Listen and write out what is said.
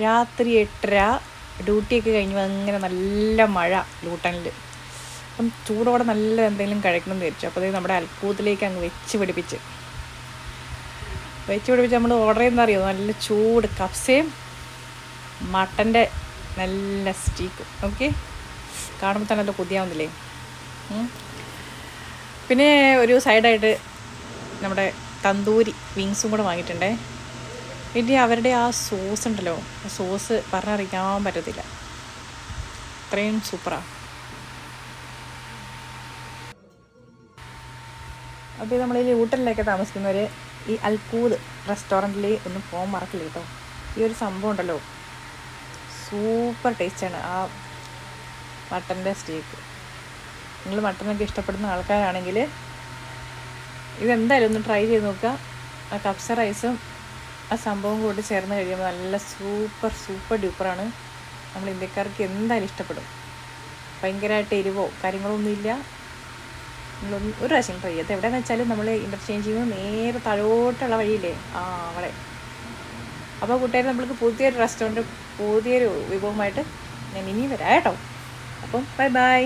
രാത്രി എട്ടര ഡ്യൂട്ടിയൊക്കെ കഴിഞ്ഞ് അങ്ങനെ നല്ല മഴ ലൂട്ടനിൽ അപ്പം ചൂടോടെ നല്ല എന്തെങ്കിലും കഴിക്കണം എന്ന് വിചാരിച്ചു. അപ്പോൾ നമ്മുടെ അൽക്കൂത്തിലേക്ക് അങ്ങ് വെച്ച് പിടിപ്പിച്ച്. വെച്ച് പിടിപ്പിച്ച് നമ്മൾ ഓർഡർ ചെയ്യുന്ന അറിയോ? നല്ല ചൂട് കപ്സയും മട്ടന്റെ നല്ല സ്റ്റീക്കും. ഓക്കെ കാണുമ്പോൾ തന്നെ നല്ല കൊതിയാവുന്നില്ലേ? പിന്നെ ഒരു സൈഡായിട്ട് നമ്മുടെ തന്തൂരി വിങ്സും കൂടെ വാങ്ങിയിട്ടുണ്ടേ. പിന്നെ അവരുടെ ആ സോസ് ഉണ്ടല്ലോ സോസ് പറഞ്ഞറിയിക്കാൻ പറ്റത്തില്ല. അത്രയും സൂപ്പറാണ് അപ്പോൾ നമ്മൾ ഈ ഹോട്ടലിലൊക്കെ താമസിക്കുന്നവർ ഈ അൽക്കൂദ് റെസ്റ്റോറന്റിൽ ഒന്ന് പോകാൻ മറക്കില്ല കേട്ടോ ഈ ഒരു സംഭവം ഉണ്ടല്ലോ. സൂപ്പർ ടേസ്റ്റാണ് ആ മട്ടന്റെ സ്റ്റേക്ക് നിങ്ങൾ മട്ടനൊക്കെ ഇഷ്ടപ്പെടുന്ന ആൾക്കാരാണെങ്കിൽ ഇതെന്തായാലും ഒന്ന് ട്രൈ ചെയ്ത് നോക്കുക. ആ കപ്സ റൈസും ആ സംഭവം കൂടി ചേർന്ന് കഴിയുമ്പോൾ നല്ല സൂപ്പർ സൂപ്പർ ഡ്യൂപ്പറാണ്. നമ്മൾ ഇന്ത്യക്കാർക്ക് എന്തായാലും ഇഷ്ടപ്പെടും. ഭയങ്കരമായിട്ട് എരിവോ കാര്യങ്ങളൊന്നുമില്ല നമ്മളൊന്നും ഒരു പ്രാവശ്യം ട്രൈ ചെയ്ത് എവിടെയെന്ന് വെച്ചാലും നമ്മൾ ഇന്റർചേഞ്ച് ചെയ്യുമ്പോൾ നേരെ താഴോട്ടുള്ള വഴിയില്ലേ? ആ അവിടെ. അപ്പോൾ കൂട്ടുകാർ നമ്മൾക്ക് പുതിയൊരു റെസ്റ്റോറന്റ് പുതിയൊരു വിഭവമായിട്ട് ഞാൻ ഇനിയും വരാം കേട്ടോ. അപ്പം ബൈ ബൈ